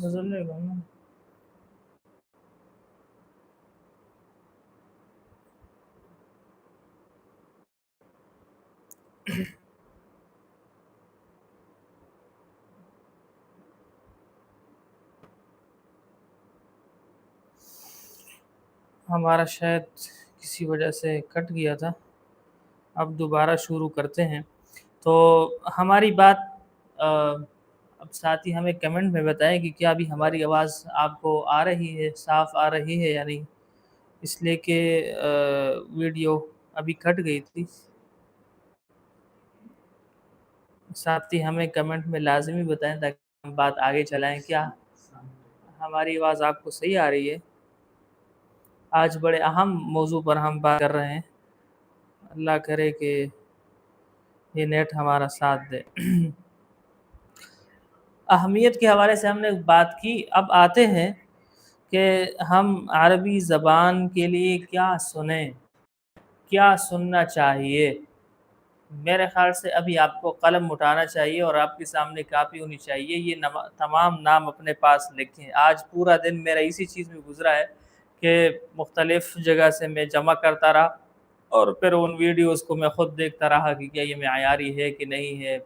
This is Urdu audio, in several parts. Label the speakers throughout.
Speaker 1: نظر لے گا نا ہمارا شاید کسی وجہ سے کٹ گیا تھا اب دوبارہ شروع کرتے ہیں تو ہماری بات اب ساتھ ہی ہمیں کمنٹ میں بتائیں کہ کیا ابھی ہماری آواز آپ کو آ رہی ہے، صاف آ رہی ہے یا نہیں؟ اس لیے کہ ویڈیو ابھی کٹ گئی تھی۔ ساتھ ہی ہمیں کمنٹ میں لازمی بتائیں تاکہ ہم بات آگے چلائیں۔ کیا ہماری آواز آپ کو صحیح آ رہی ہے؟ آج بڑے اہم موضوع پر ہم بات کر رہے ہیں۔ اللہ کرے کہ یہ نیٹ ہمارا ساتھ دے۔ اہمیت کے حوالے سے ہم نے بات کی۔ اب آتے ہیں کہ ہم عربی زبان کے لیے کیا سنیں، کیا سننا چاہیے۔ میرے خیال سے ابھی آپ کو قلم اٹھانا چاہیے اور آپ کے سامنے کاپی ہونی چاہیے۔ یہ تمام نام اپنے پاس لکھیں۔ آج پورا دن میرا اسی چیز میں گزرا ہے کہ مختلف جگہ سے میں جمع کرتا رہا اور پھر ان ویڈیوز کو میں خود دیکھتا رہا کہ کیا یہ معیاری ہے کہ نہیں ہے۔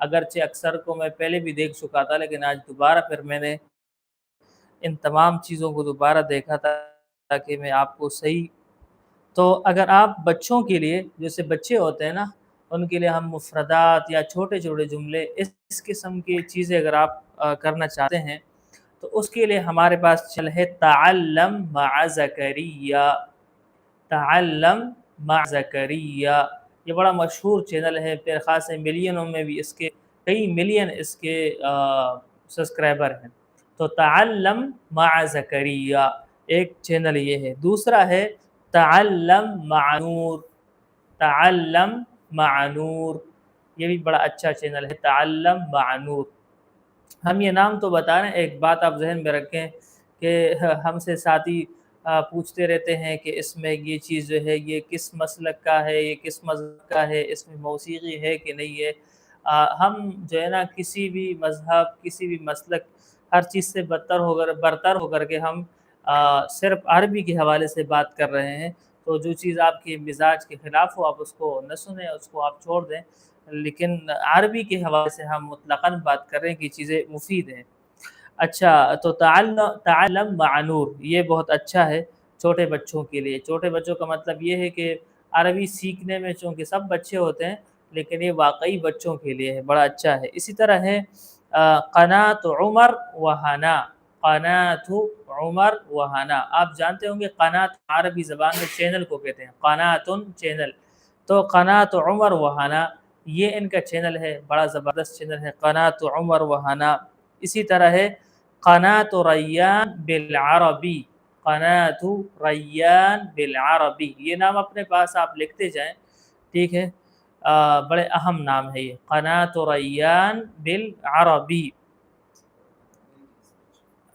Speaker 1: اگرچہ اکثر کو میں پہلے بھی دیکھ چکا تھا، لیکن آج دوبارہ پھر میں نے ان تمام چیزوں کو دوبارہ دیکھا تھا تاکہ میں آپ کو صحیح تو اگر آپ بچوں کے لیے، جیسے بچے ہوتے ہیں نا، ان کے لیے ہم مفردات یا چھوٹے چھوٹے جملے، اس قسم کی چیزیں اگر آپ کرنا چاہتے ہیں، تو اس کے لیے ہمارے پاس چل ہے تعلم مع زکریہ تعلم مع زکریہ یہ بڑا مشہور چینل ہے پھر خاص ملینوں میں بھی اس کے کئی ملین اس کے سبسکرائبر ہیں۔ تو تعلم مع زکریہ ایک چینل یہ ہے۔ دوسرا ہے تعلم مع نور۔ تعلم نور۔ یہ بھی بڑا اچھا چینل ہے۔ تعلم نور۔ ہم یہ نام تو بتا رہے ہیں۔ ایک بات آپ ذہن میں رکھیں کہ ہم سے ساتھی پوچھتے رہتے ہیں کہ اس میں یہ چیز جو ہے، یہ کس مسلک کا ہے، یہ کس مذہب کا ہے، اس میں موسیقی ہے کہ نہیں ہے؟ ہم جو ہے نا، کسی بھی مذہب، کسی بھی مسلک ہر چیز سے بدتر ہو کر، برتر ہو کر کے ہم صرف عربی کے حوالے سے بات کر رہے ہیں۔ تو جو چیز آپ کے مزاج کے خلاف ہو، آپ اس کو نہ سنیں، اس کو آپ چھوڑ دیں۔ لیکن عربی کے حوالے سے ہم مطلقاً بات کر رہے ہیں کہ چیزیں مفید ہیں۔ اچھا تو تعلم تعلم معنور یہ بہت اچھا ہے چھوٹے بچوں کے لیے۔ چھوٹے بچوں کا مطلب یہ ہے کہ عربی سیکھنے میں چونکہ سب بچے ہوتے ہیں، لیکن یہ واقعی بچوں کے لیے ہے، بڑا اچھا ہے۔ اسی طرح ہے قنات عمر و حنا۔ قنات عمر وحانہ آپ جانتے ہوں گے، قنات عربی زبان میں چینل کو کہتے ہیں، قناتن چینل۔ تو قنات عمر وحانہ یہ ان کا چینل ہے، بڑا زبردست چینل ہے، قنات عمر وحانہ اسی طرح ہے قنات ریان بالعربی قنات ریان بالعربی یہ نام اپنے پاس آپ لکھتے جائیں، ٹھیک ہے؟ بڑے اہم نام ہے یہ۔ قنات ریان بالعربی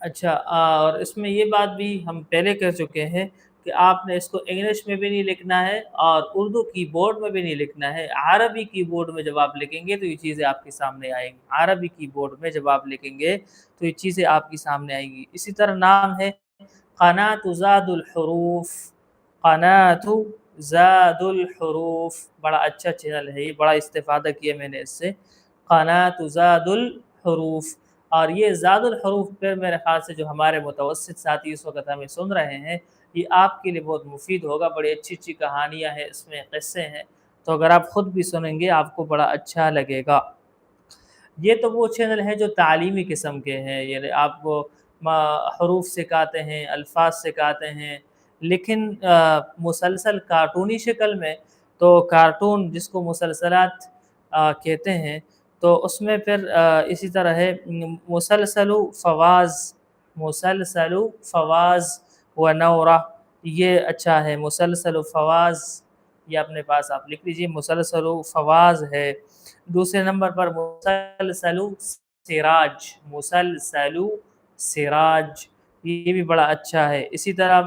Speaker 1: اچھا اور اس میں یہ بات بھی ہم پہلے کہہ چکے ہیں۔ کہ آپ نے اس کو انگلش میں بھی نہیں لکھنا ہے اور اردو کی بورڈ میں بھی نہیں لکھنا ہے، عربی کی بورڈ میں جب آپ لکھیں گے تو یہ چیزیں آپ کے سامنے آئیں گی۔ عربی کی بورڈ میں جب آپ لکھیں گے تو یہ چیزیں آپ کے سامنے آئیں گی۔ اسی طرح نام ہے قنات زاد الحروف۔ قنات زاد الحروف۔ بڑا اچھا چینل ہے یہ، بڑا استفادہ کیا میں نے اس سے۔ قنات زاد الحروف۔ اور یہ زاد الحروف پہ میرے خیال سے جو ہمارے متوسط ساتھی اس وقت ہمیں سن رہے ہیں یہ آپ کے لیے بہت مفید ہوگا، بڑی اچھی اچھی کہانیاں ہیں، اس میں قصے ہیں۔ تو اگر آپ خود بھی سنیں گے، آپ کو بڑا اچھا لگے گا۔ یہ تو وہ چینل ہیں جو تعلیمی قسم کے ہیں یعنی آپ کو حروف سکھاتے ہیں، الفاظ سکھاتے ہیں، لیکن مسلسل کارٹونی شکل میں تو کارٹون جس کو مسلسلات کہتے ہیں، تو اس میں پھر اسی طرح ہے مسلسل فواز مسلسل فواز۔ و نورہ یہ اچھا ہے۔ مسلسل فواز، یہ اپنے پاس آپ لکھ لیجیے مسلسل و فواز ہے۔ دوسرے نمبر پر مسلسل سراج مسلسل سراج، یہ بھی بڑا اچھا ہے۔ اسی طرح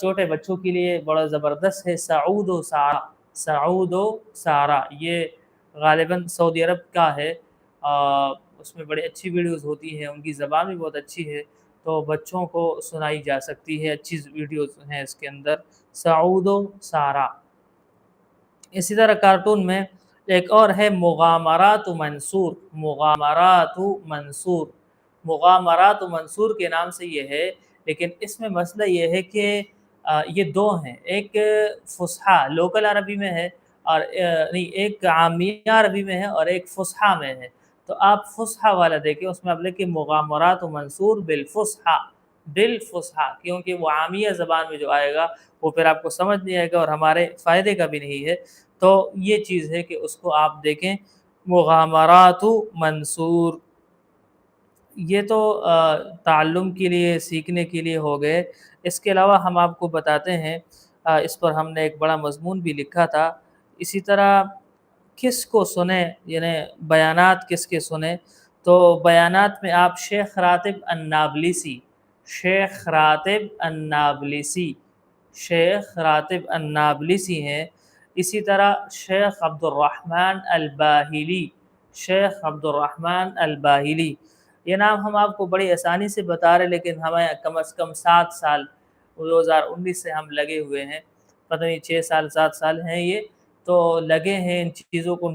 Speaker 1: چھوٹے بچوں کے لیے بڑا زبردست ہے، سعود و سارا، سعود و سارا، یہ غالباً سعودی عرب کا ہے۔ اس میں بڑی اچھی ویڈیوز ہوتی ہیں، ان کی زبان بھی بہت اچھی ہے۔ تو بچوں کو سنائی جا سکتی ہے، اچھی ویڈیوز ہیں اس کے اندر۔ سعود و سارا اسی طرح کارٹون میں ایک اور ہے، مغامرات و منصور۔ مغامرات و منصور۔ مغامرات و منصور کے نام سے یہ ہے، لیکن اس میں مسئلہ یہ ہے کہ یہ دو ہیں۔ ایک فصحا لوکل عربی میں ہے اور نہیں، ایک عامیہ عربی میں ہے اور ایک فصحا میں ہے۔ تو آپ فصحا والا دیکھیں، اس میں آپ لکھیں مغامرات و منصور بالفصحا بالفصحا کیونکہ وہ عامیہ زبان میں جو آئے گا، وہ پھر آپ کو سمجھ نہیں آئے گا اور ہمارے فائدے کا بھی نہیں ہے۔ تو یہ چیز ہے کہ اس کو آپ دیکھیں، مغامرات و منصور۔ یہ تو تعلم کے لیے، سیکھنے کے لیے ہو گئے۔ اس کے علاوہ ہم آپ کو بتاتے ہیں اس پر ہم نے ایک بڑا مضمون بھی لکھا تھا۔ اسی طرح کس کو سنیں یعنی بیانات کس کے سنیں؟ تو بیانات میں آپ شیخ راتب النابلسی شیخ راتب النابلسی شیخ راتب النابلسی ہیں۔ اسی طرح شیخ عبد الرحمن الباہلی، شیخ عبد الرحمن الباہلی۔ یہ نام ہم آپ کو بڑی آسانی سے بتا رہے لیکن ہمیں کم از کم سات سال، دو ہزار انیس سے ہم لگے ہوئے ہیں۔ پتہ نہیں چھ سال، سات سال ہیں یہ۔ تو لگے ہیں ان چیزوں کو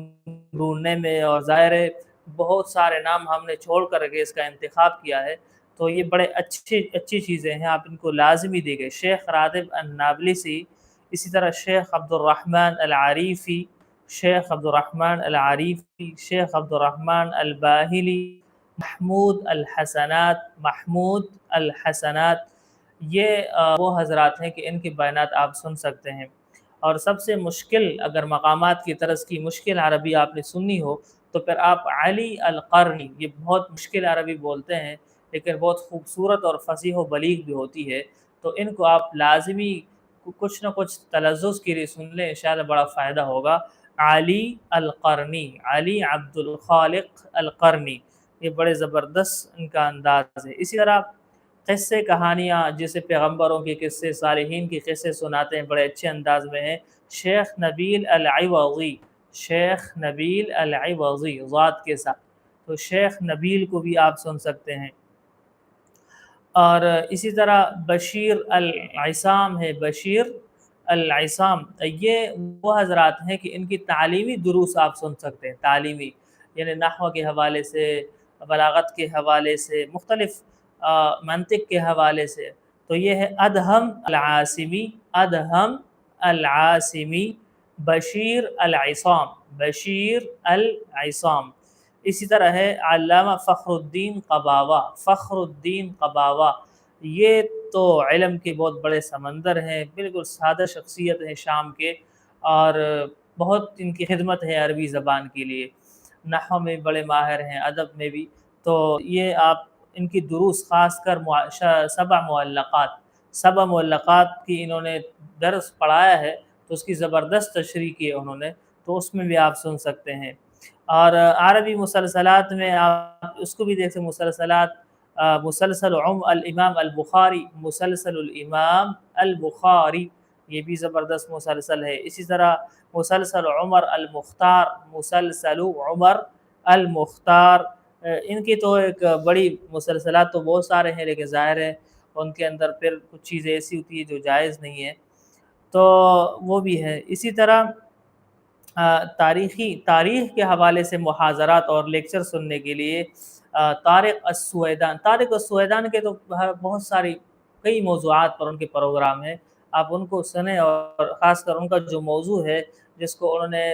Speaker 1: ڈھونڈنے میں اور ظاہر ہے بہت سارے نام ہم نے چھوڑ کر کے اس کا انتخاب کیا ہے۔ تو یہ بڑے اچھی اچھی چیزیں ہیں، آپ ان کو لازمی دے گئے شیخ رادب النابلسی اسی طرح شیخ عبد الرحمن العریفی، شیخ عبد الرحمن العریفی، شیخ عبد الرحمن الباہلی، محمود الحسنات محمود الحسنات۔ یہ وہ حضرات ہیں کہ ان کے بیانات آپ سن سکتے ہیں۔ اور سب سے مشکل اگر مقامات کی طرز کی مشکل عربی آپ نے سننی ہو، تو پھر آپ علی القرنی، یہ بہت مشکل عربی بولتے ہیں، لیکن بہت خوبصورت اور فصیح و بلیغ بھی ہوتی ہے۔ تو ان کو آپ لازمی کچھ نہ کچھ تلزز کے لیے سن لیں، انشاءاللہ بڑا فائدہ ہوگا۔ علی القرنی، علی عبد الخالق القرنی، یہ بڑے زبردست ان کا انداز ہے۔ اسی طرح قصے کہانیاں جیسے پیغمبروں کے قصے، صالحین کے قصے سناتے ہیں، بڑے اچھے انداز میں ہیں۔ شیخ نبیل العوضی، شیخ نبیل العوضی ذات کے ساتھ۔ تو شیخ نبیل کو بھی آپ سن سکتے ہیں۔ اور اسی طرح بشیر العصام ہے، بشیر العصام۔ یہ وہ حضرات ہیں کہ ان کی تعلیمی دروس آپ سن سکتے ہیں، تعلیمی یعنی نحو کے حوالے سے، بلاغت کے حوالے سے، مختلف منطق کے حوالے سے۔ تو یہ ہے، ادہم العاصمی ادہم العاصمی، بشیر العصام بشیر العصام۔ اسی طرح ہے، علامہ فخر الدین قباوہ فخر الدین قباوہ۔ یہ تو علم کے بہت بڑے سمندر ہیں، بالکل سادہ شخصیت ہیں شام کے، اور بہت ان کی خدمت ہے عربی زبان کے لیے۔ نحو میں بڑے ماہر ہیں، ادب میں بھی۔ تو یہ آپ ان کی دروس، خاص کر سبع معلقات۔ سبع معلقات کی انہوں نے درس پڑھایا ہے، تو اس کی زبردست تشریح کی ہے انہوں نے، تو اس میں بھی آپ سن سکتے ہیں۔ اور عربی مسلسلات میں آپ اس کو بھی دیکھ سکتے مسلسلات مسلسل عم الامام البخاری، مسلسل الامام البخاری۔ یہ بھی زبردست مسلسل ہے۔ اسی طرح مسلسل عمر المختار، مسلسل عمر المختار۔ ان کی تو ایک بڑی مسلسلات تو بہت سارے ہیں، لیکن ظاہر ہے ان کے اندر پھر کچھ چیزیں ایسی ہوتی ہیں جو جائز نہیں ہے تو وہ بھی ہے۔ اسی طرح تاریخی، تاریخ کے حوالے سے محاضرات اور لیکچر سننے کے لیے طارق السویدان۔ طارق السویدان کے تو بہت ساری کئی موضوعات پر ان کے پروگرام ہیں۔ آپ ان کو سنیں اور خاص کر ان کا جو موضوع ہے، جس کو انہوں نے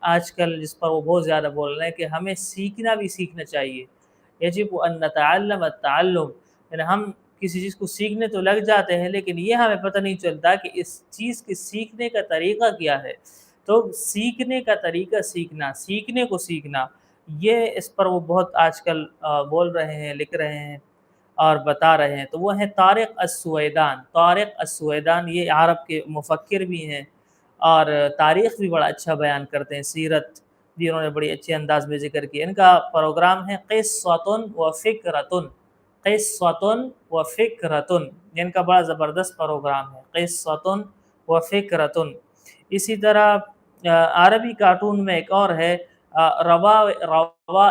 Speaker 1: آج کل جس پر وہ بہت زیادہ بول رہے ہیں کہ ہمیں سیکھنا بھی سیکھنا چاہیے۔ یجب ان نتعلم التعلم یعنی ہم کسی چیز کو سیکھنے تو لگ جاتے ہیں لیکن یہ ہمیں پتہ نہیں چلتا کہ اس چیز کے سیکھنے کا طریقہ کیا ہے۔ تو سیکھنے کا طریقہ سیکھنا، سیکھنے کو سیکھنا، یہ اس پر وہ بہت آج کل بول رہے ہیں، لکھ رہے ہیں اور بتا رہے ہیں۔ تو وہ ہیں طارق السویدان۔ طارق السویدان یہ عرب کے مفکر بھی ہیں۔ اور تاریخ بھی بڑا اچھا بیان کرتے ہیں، سیرت بھی انہوں نے بڑی اچھے انداز میں ذکر کیا ان کا پروگرام ہے قصۃن و فکرتن قصۃن و فکرتن۔ ان کا بڑا زبردست پروگرام ہے قصۃن و فکرتن۔ اسی طرح عربی کارٹون میں ایک اور ہے روا روا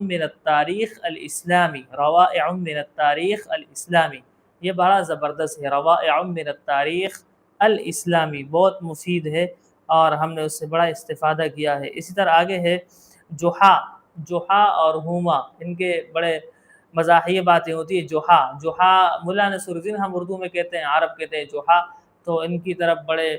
Speaker 1: من التاریخ الاسلامی روائع من التاریخ الاسلامی۔ یہ بڑا زبردست ہے روائع من التاریخ الاسلامی، بہت مفید ہے اور ہم نے اس سے بڑا استفادہ کیا ہے۔ اسی طرح آگے ہے، جوحا جوحا اور ہوما، ان کے بڑے مزاحیہ باتیں ہوتی ہیں، جوحا۔ جوحا ملا نصر الدین ہم اردو میں کہتے ہیں، عرب کہتے ہیں جوحا، تو ان کی طرف بڑے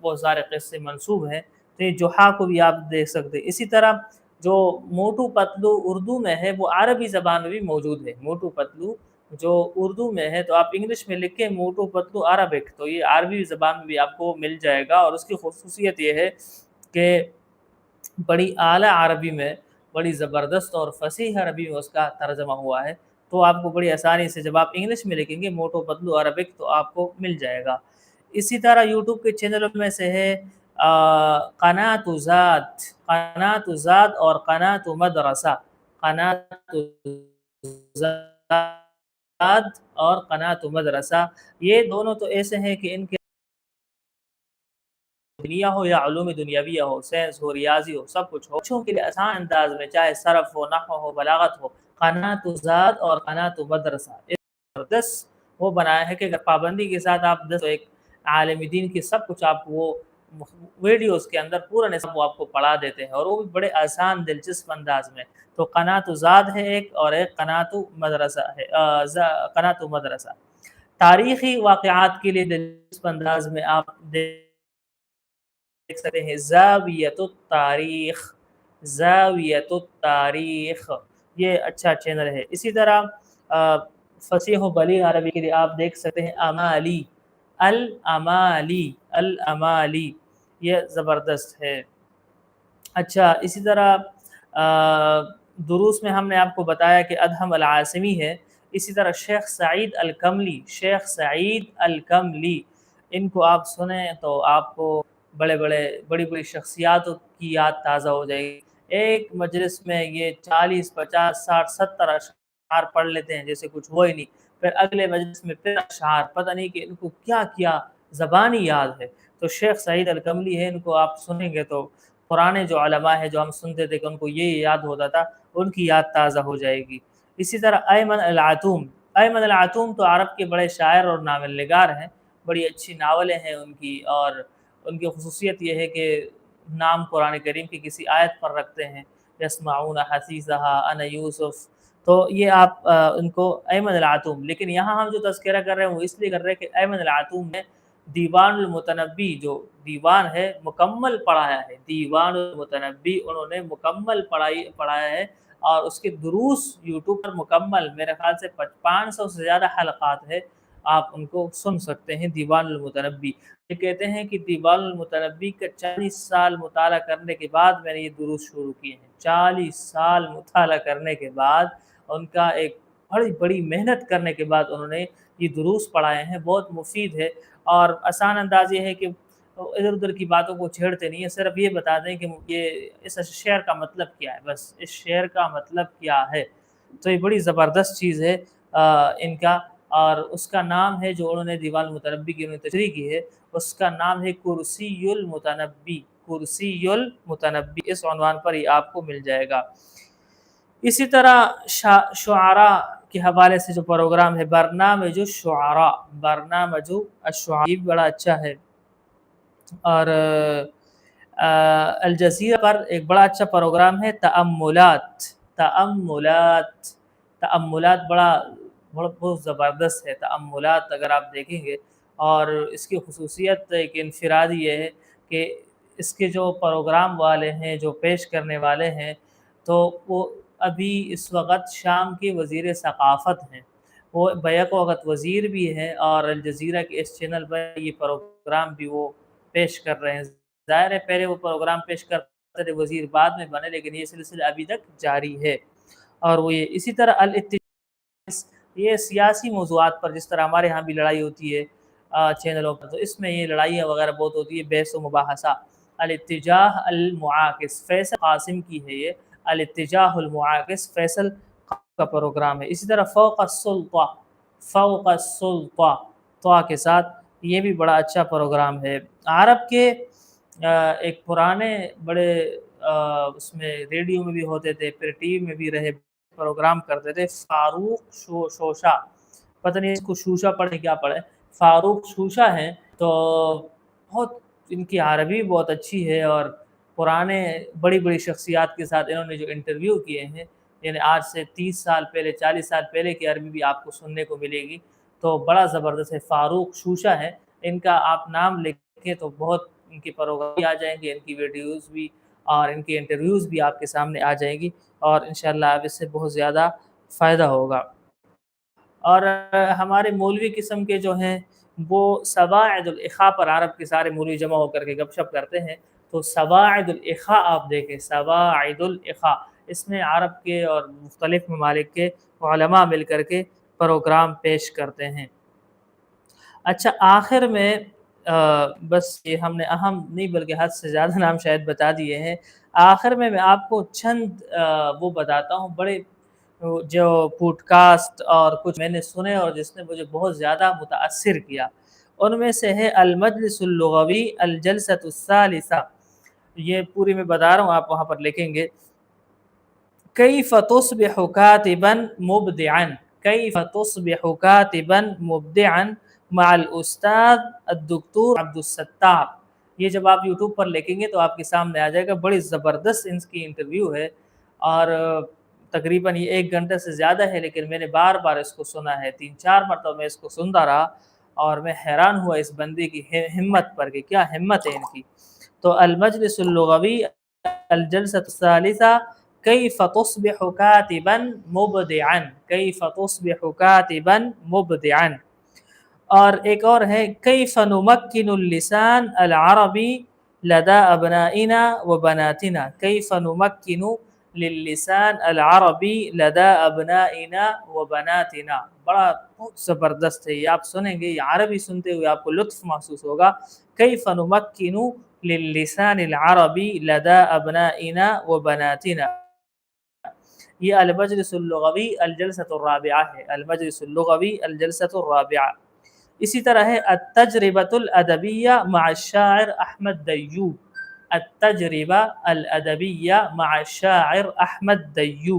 Speaker 1: بہت سارے قصے منصوب ہیں، تو یہ جوحا کو بھی آپ دیکھ سکتے اسی طرح جو موٹو پتلو اردو میں ہے، وہ عربی زبان میں بھی موجود ہے۔ موٹو پتلو جو اردو میں ہے تو آپ انگلش میں لکھیں موٹو پتلو عربک، تو یہ عربی زبان میں بھی آپ کو مل جائے گا اور اس کی خصوصیت یہ ہے کہ بڑی اعلیٰ عربی میں، بڑی زبردست اور فصیح عربی میں اس کا ترجمہ ہوا ہے، تو آپ کو بڑی آسانی سے جب آپ انگلش میں لکھیں گے موٹو پتلو عربک تو آپ کو مل جائے گا۔ اسی طرح یوٹیوب کے چینلوں میں سے ہے قنات ذات قنات ذات اور قنات مدرسہ۔ قنات ذات اور قنات مدرسہ، یہ دونوں تو ایسے ہیں کہ ان کے دنیا ہو یا علوم دنیاویہ ہو سینس ہو، ریاضی ہو، سب کچھ ہو۔ بچوں کے لیے آسان انداز میں چاہے صرف ہو، نحو ہو، بلاغت ہو قنات ذات اور قنات مدرسہ۔ دس وہ بنایا ہے کہ اگر پابندی کے ساتھ آپ دس ایک عالم دین کی سب کچھ آپ وہ ویڈیوز کے اندر پورا نصب وہ آپ کو پڑھا دیتے ہیں اور وہ بھی بڑے آسان دلچسپ انداز میں۔ تو قنات زاد ہے ایک اور ایک قنات مدرسہ ہے قنات مدرسہ۔ تاریخی واقعات کے لیے دلچسپ انداز میں آپ دیکھ سکتے ہیں، زاویت التاریخ زاویت التاریخ۔ یہ اچھا چینل ہے۔ اسی طرح فصیح و بلی عربی کے لیے آپ دیکھ سکتے ہیں، امالی، الامالی الامالی۔ یہ زبردست ہے۔ اچھا اسی طرح دروس میں ہم نے آپ کو بتایا کہ ادہم العاصمی ہے۔ اسی طرح شیخ سعید الکملی، شیخ سعید الکملی، ان کو آپ سنیں تو آپ کو بڑے بڑے، بڑی بڑی شخصیات کی یاد تازہ ہو جائے گی۔ ایک مجلس میں یہ چالیس، پچاس، ساٹھ، ستر اشعار پڑھ لیتے ہیں، جیسے کچھ ہو ہی نہیں۔ پھر اگلے مجلس میں پھر اشعار، پتہ نہیں کہ ان کو کیا کیا زبانی یاد ہے۔ تو شیخ سعید الکملی ہے ان کو آپ سنیں گے تو پرانے جو علماء ہیں جو ہم سنتے تھے کہ ان کو یہ یاد ہوتا تھا، ان کی یاد تازہ ہو جائے گی۔ اسی طرح ایمن العتوم ایمن العتوم تو عرب کے بڑے شاعر اور ناول نگار ہیں، بڑی اچھی ناولیں ہیں ان کی، اور ان کی خصوصیت یہ ہے کہ نام قرآن کریم کی کسی آیت پر رکھتے ہیں، یسمعون حسیزہ ان یوسف۔ تو یہ آپ ان کو ایمن العتوم، لیکن یہاں ہم جو تذکرہ کر رہے ہیں وہ اس لیے کر رہے ہیں کہ ایمن العتوم میں دیوان المتنبی، جو دیوان ہے، مکمل پڑھایا ہے۔ دیوان المتنبی، انہوں نے مکمل پڑھائی، پڑھایا ہے اور اس کے دروس یوٹیوب پر مکمل، میرے خیال سے پانچ سو سے زیادہ حلقات ہے آپ ان کو سن سکتے ہیں، دیوان المتنبی۔ یہ کہتے ہیں کہ دیوان المتنبی کا چالیس سال مطالعہ کرنے کے بعد میں نے یہ دروس شروع کیے ہیں۔ چالیس سال مطالعہ کرنے کے بعد ان کا ایک بڑی بڑی محنت کرنے کے بعد انہوں نے یہ دروس پڑھائے ہیں، بہت مفید ہے اور آسان انداز یہ ہے کہ ادھر ادھر کی باتوں کو چھیڑتے نہیں ہیں، صرف یہ بتا دیں کہ یہ اس شعر کا مطلب کیا ہے، بس اس شعر کا مطلب کیا ہے۔ تو یہ بڑی زبردست چیز ہے ان کا اور اس کا نام ہے جو انہوں نے دیوال المتنبی کی، انہوں نے تشریح کی ہے، اس کا نام ہے کرسی المتنبی کرسی المتنبی اس عنوان پر ہی آپ کو مل جائے گا۔ اسی طرح شعراء کے حوالے سے جو پروگرام ہے برنامج الشعراء برنامج الشعراء یہ بڑا اچھا ہے۔ اور الجزیرہ پر ایک بڑا اچھا پروگرام ہے، تأملات۔ تأملات۔ تأملات بڑا، بہت زبردست ہے۔ تأملات اگر آپ دیکھیں گے، اور اس کی خصوصیت ایک انفرادی یہ ہے کہ اس کے جو پروگرام والے ہیں، جو پیش کرنے والے ہیں، تو وہ ابھی اس وقت شام کے وزیر ثقافت ہیں۔ وہ بیک وقت وزیر بھی ہیں اور الجزیرہ کے اس چینل پر یہ پروگرام بھی وہ پیش کر رہے ہیں۔ ظاہر ہے پہلے وہ پروگرام پیش کرتے تھے، وزیر بعد میں بنے، لیکن یہ سلسلہ ابھی تک جاری ہے۔ اور وہ یہ اسی طرح الاتجاہ یہ سیاسی موضوعات پر جس طرح ہمارے ہاں بھی لڑائی ہوتی ہے چینلوں پر، تو اس میں یہ لڑائیاں وغیرہ بہت ہوتی ہے بحث و مباحثہ۔ الاتجاہ المعاکس فیصل قاسم کی ہے یہ۔ الاتجاہ المعاکس فیصل کا پروگرام ہے. اسی طرح فوق السلطہ فوق السلطہ، طا کے ساتھ یہ بھی بڑا اچھا پروگرام ہے. عرب کے ایک پرانے بڑے اس میں ریڈیو میں بھی ہوتے تھے، پھر ٹی وی میں بھی رہے، پروگرام کرتے تھے. فاروق شو، شوشا، پتہ نہیں اس کو شوشا پڑھے کیا پڑھے فاروق شوشا ہیں تو بہت ان کی عربی بہت اچھی ہے اور پرانے بڑی بڑی شخصیات کے ساتھ انہوں نے جو انٹرویو کیے ہیں یعنی آج سے تیس سال پہلے، چالیس سال پہلے کی عربی بھی آپ کو سننے کو ملے گی۔ تو بڑا زبردست ہے، فاروق شوشا ہے ان کا آپ نام لکھیں تو بہت ان کی پروگرام آ جائیں گے، ان کی ویڈیوز بھی اور ان کی انٹرویوز بھی آپ کے سامنے آ جائیں گی اور انشاءاللہ اب اس سے بہت زیادہ فائدہ ہوگا۔ اور ہمارے مولوی قسم کے جو ہیں، وہ سواعد الاخا پر عرب کے سارے مولوی جمع ہو کر کے گپ شپ کرتے ہیں۔ تو سواعد الاخا آپ دیکھیں، سواعد الاخا اس میں عرب کے اور مختلف ممالک کے علماء مل کر کے پروگرام پیش کرتے ہیں۔ اچھا آخر میں بس یہ ہم نے اہم نہیں بلکہ حد سے زیادہ نام شاید بتا دیے ہیں۔ آخر میں میں آپ کو چند وہ بتاتا ہوں۔ بڑے، جو پوڈ کاسٹ اور کچھ میں نے سنے اور جس نے مجھے بہت زیادہ متاثر کیا۔ ان میں سے ہے المجلس اللغوی الجلسۃ الثالثہ۔ یہ پوری میں بتا رہا ہوں، آپ وہاں پر لکھیں گے۔ کئی فتصبح کاتبا مبدعا کئی فتصبح کاتبا مبدعا مع الاستاذ الدکتور عبد یہ جب آپ یوٹیوب پر لکھیں گے تو آپ کے سامنے آ جائے گا، بڑی زبردست ان کی انٹرویو ہے۔ اور تقریباً یہ ایک گھنٹے سے زیادہ ہے، لیکن میں نے بار بار اس کو سنا ہے۔ تین چار مرتبہ میں اس کو سنتا رہا اور میں حیران ہوا اس بندے کی ہمت پر کہ کیا ہمت ہے ان کی۔ تو المجلس اللغوی الجلسة الثالثہ كيف تصبح كاتبا مبدعا؟ كيف تصبح كاتبا مبدعا؟ اور ایک اور ہے كيف نمكن اللسان العربي لدى أبنائنا وبناتنا؟ كيف نمكن للسان العربی لدا أبنائنا و بناتنا بڑا بہت زبردست ہے یہ آپ سنیں گے یہ عربی سنتے ہوئے آپ کو لطف محسوس ہوگا۔ کئی فنمکن للسان العربی لدا ابنائنا و بناتنا یہ المجلس اللغوی الجلسۃ الرابعہ ہے۔ المجلس اللغوی الجلسۃ الرابعہ اسی طرح ہے التجربۃ الادبیہ مع الشاعر احمد دیوب التجربہ الادبیہ مع الشاعر احمد دیو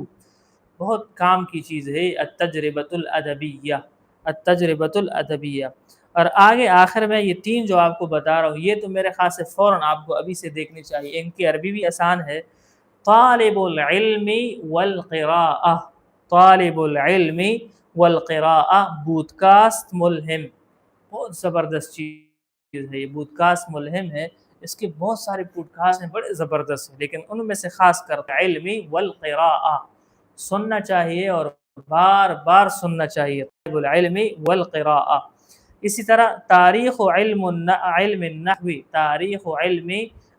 Speaker 1: بہت کام کی چیز ہے التجربۃ الادبیہ التجربۃ الادبیہ اور آگے آخر میں یہ تین جو آپ کو بتا رہا ہوں، یہ تو میرے خاص سے فوراً آپ کو ابھی سے دیکھنی چاہیے۔ ان کی عربی بھی آسان ہے۔ طالب العلم والقراءہ۔ طالب العلم والقراءہ بودکاسٹ ملہم۔ بہت زبردست چیز ہے یہ بودکاسٹ ملہم ہے۔ اس کے بہت سارے پوڈ کاسٹ ہیں، بڑے زبردست ہیں۔ لیکن ان میں سے خاص کر علمی والقراء سننا چاہیے اور بار بار سننا چاہیے۔ العلمی والقراء اسی طرح تاریخ و علم علم النحوی، تاریخ و علم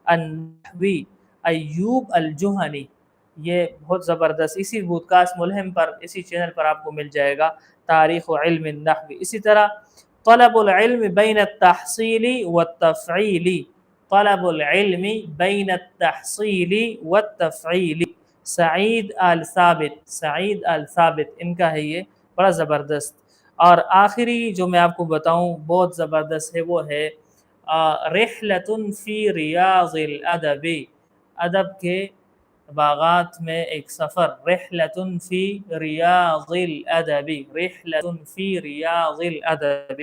Speaker 1: النحوی، ایوب الجہنی، یہ بہت زبردست، اسی بودکاسٹ ملہم پر، اسی چینل پر آپ کو مل جائے گا، تاریخ و علم النحوی۔ اسی طرح طلب العلم بین التحصیلی والتفعیلی طلب العلم بین التحصیل والتفعیل۔ سعید آل ثابت، سعید آل ثابت، ان کا ہے یہ، بڑا زبردست۔ اور آخری جو میں آپ کو بتاؤں بہت زبردست ہے وہ ہے رحلت فی ریاض الادب، ادب کے باغات میں ایک سفر رحلت فی ریاض الادب رحلت فی ریاض الادب۔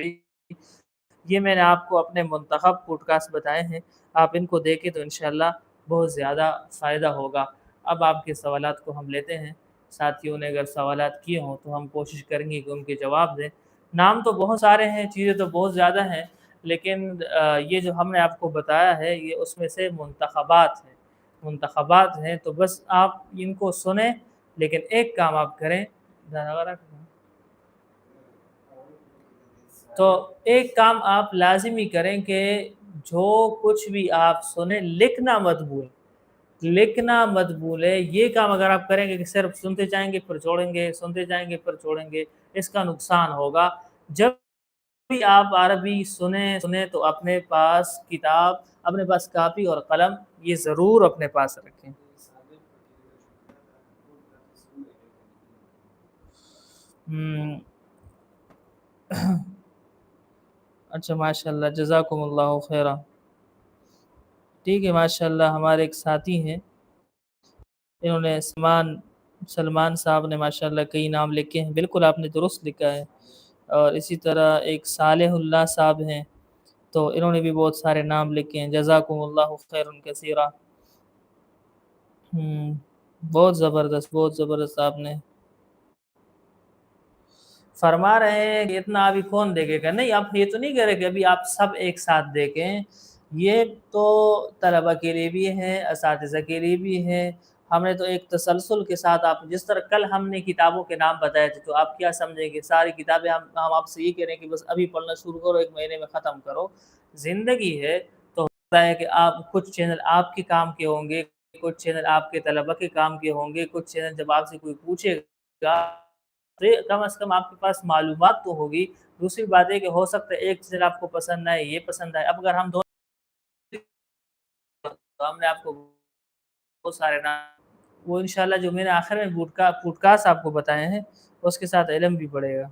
Speaker 1: یہ میں نے آپ کو اپنے منتخب پوڈ کاسٹ بتائے ہیں، آپ ان کو دیکھیں تو انشاءاللہ بہت زیادہ فائدہ ہوگا۔ اب آپ کے سوالات کو ہم لیتے ہیں۔ ساتھیوں نے اگر سوالات کیے ہوں تو ہم کوشش کریں گے کہ ان کے جواب دیں۔ نام تو بہت سارے ہیں، چیزیں تو بہت زیادہ ہیں، لیکن یہ جو ہم نے آپ کو بتایا ہے، یہ اس میں سے منتخبات ہیں۔ منتخبات ہیں تو بس آپ ان کو سنیں، لیکن ایک کام آپ کریں۔ تو ایک کام آپ لازمی کریں کہ جو کچھ بھی آپ سنیں، لکھنا مت بھول لکھنا مت بھولے۔ یہ کام اگر آپ کریں گے کہ صرف سنتے جائیں گے پھر چھوڑیں گے، سنتے جائیں گے پھر چھوڑیں گے، اس کا نقصان ہوگا۔ جب بھی آپ عربی سنیں سنیں تو اپنے پاس کتاب، اپنے پاس کاپی اور قلم، یہ ضرور اپنے پاس رکھیں۔ اچھا ماشاء اللہ جزاکم اللہ خیرہ ٹھیک ہے ماشاء اللہ ہمارے ایک ساتھی ہیں۔ انہوں نے سلمان سلمان صاحب نے ماشاءاللہ کئی نام لکھے ہیں۔ بالکل آپ نے درست لکھا ہے۔ اور اسی طرح ایک صالح اللہ صاحب ہیں۔ تو انہوں نے بھی بہت سارے نام لکھے ہیں۔ جزاکم اللہ خیر کثیرہ۔ ہوں بہت زبردست بہت زبردست آپ نے۔ فرما رہے ہیں کہ اتنا ابھی کون دیکھے گا؟ نہیں، آپ یہ تو نہیں کہہ رہے کہ ابھی آپ سب ایک ساتھ دیکھیں۔ یہ تو طلبہ کے لیے بھی ہے اساتذہ کے لیے بھی ہے ہم نے تو ایک تسلسل کے ساتھ آپ، جس طرح کل ہم نے کتابوں کے نام بتائے تھے، تو آپ کیا سمجھیں گے؟ ساری کتابیں ہم ہم آپ سے یہ کہہ رہے ہیں کہ بس ابھی پڑھنا شروع کرو، ایک مہینے میں ختم کرو۔ زندگی ہے تو ہوتا ہے کہ آپ، کچھ چینل آپ کے کام کے ہوں گے، کچھ چینل آپ کے طلبہ کے کام کے ہوں گے، کچھ چینل جب آپ سے کوئی پوچھے گا، تو کم از کم آپ کے پاس معلومات تو ہوگی۔ دوسری بات ہے کہ ہو سکتا ہے ایک چینل آپ کو پسند آئے، یہ پسند آئے۔ اب اگر ہم دونوں تو ہم نے آپ کو بہت سارے نام وہ انشاءاللہ جو میں نے آخر میں بوٹکا پوڈکاسٹ آپ کو بتائے ہیں، اس کے ساتھ علم بھی بڑھے گا۔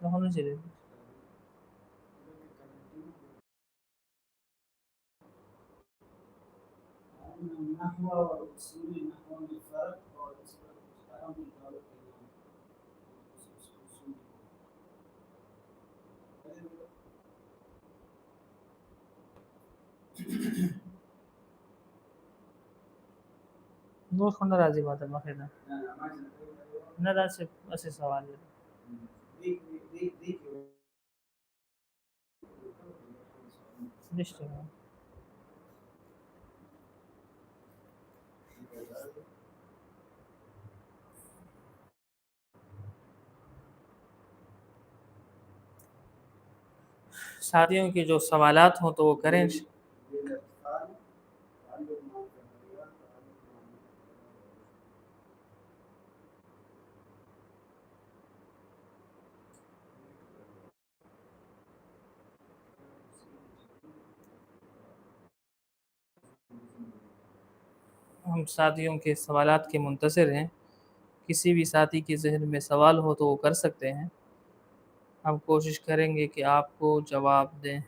Speaker 1: ہونا چاہیے دوست خونده راضی باته بخیر نه داسې اسې سوال دی نشته ساتھیوں کے جو سوالات ہوں تو وہ کریں ہم ساتھیوں کے سوالات کے منتظر ہیں۔ کسی بھی ساتھی کے ذہن میں سوال ہو تو وہ کر سکتے ہیں۔ ہم کوشش کریں گے کہ آپ کو جواب دیں۔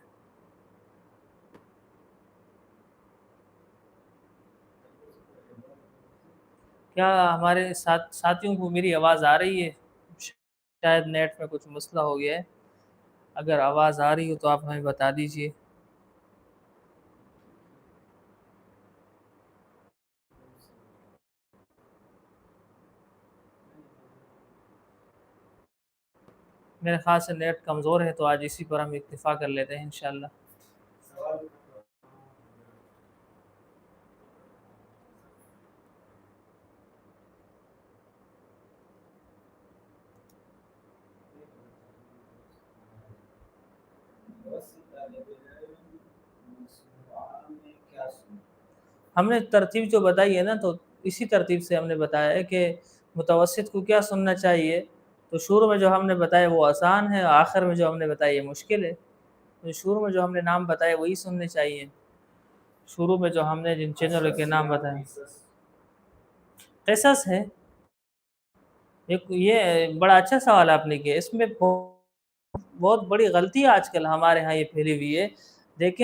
Speaker 1: کیا ہمارے ساتھ ساتھیوں کو میری آواز آ رہی ہے؟ شاید نیٹ میں کچھ مسئلہ ہو گیا ہے۔ اگر آواز آ رہی ہو تو آپ ہمیں بتا دیجیے۔ میرے خیال سے نیٹ کمزور ہے تو آج اسی پر ہم اکتفا کر لیتے ہیں انشاءاللہ۔ ہم نے ترتیب جو بتائی ہے نا تو اسی ترتیب سے ہم نے بتایا ہے کہ متوسط کو کیا سننا چاہیے؟ تو شروع میں جو ہم نے بتایا وہ آسان ہے، آخر میں جو ہم نے بتایا یہ مشکل ہے۔ تو شروع میں جو ہم نے نام بتائے وہی سننے چاہیے۔ شروع میں جو ہم نے جن چینلوں کے نام بتائے۔ قصص ہے۔ ایک یہ بڑا اچھا سوال آپ نے کیا۔ اس میں بہت بڑی غلطی آج کل ہمارے ہاں یہ پھیلی ہوئی ہے۔ دیکھیں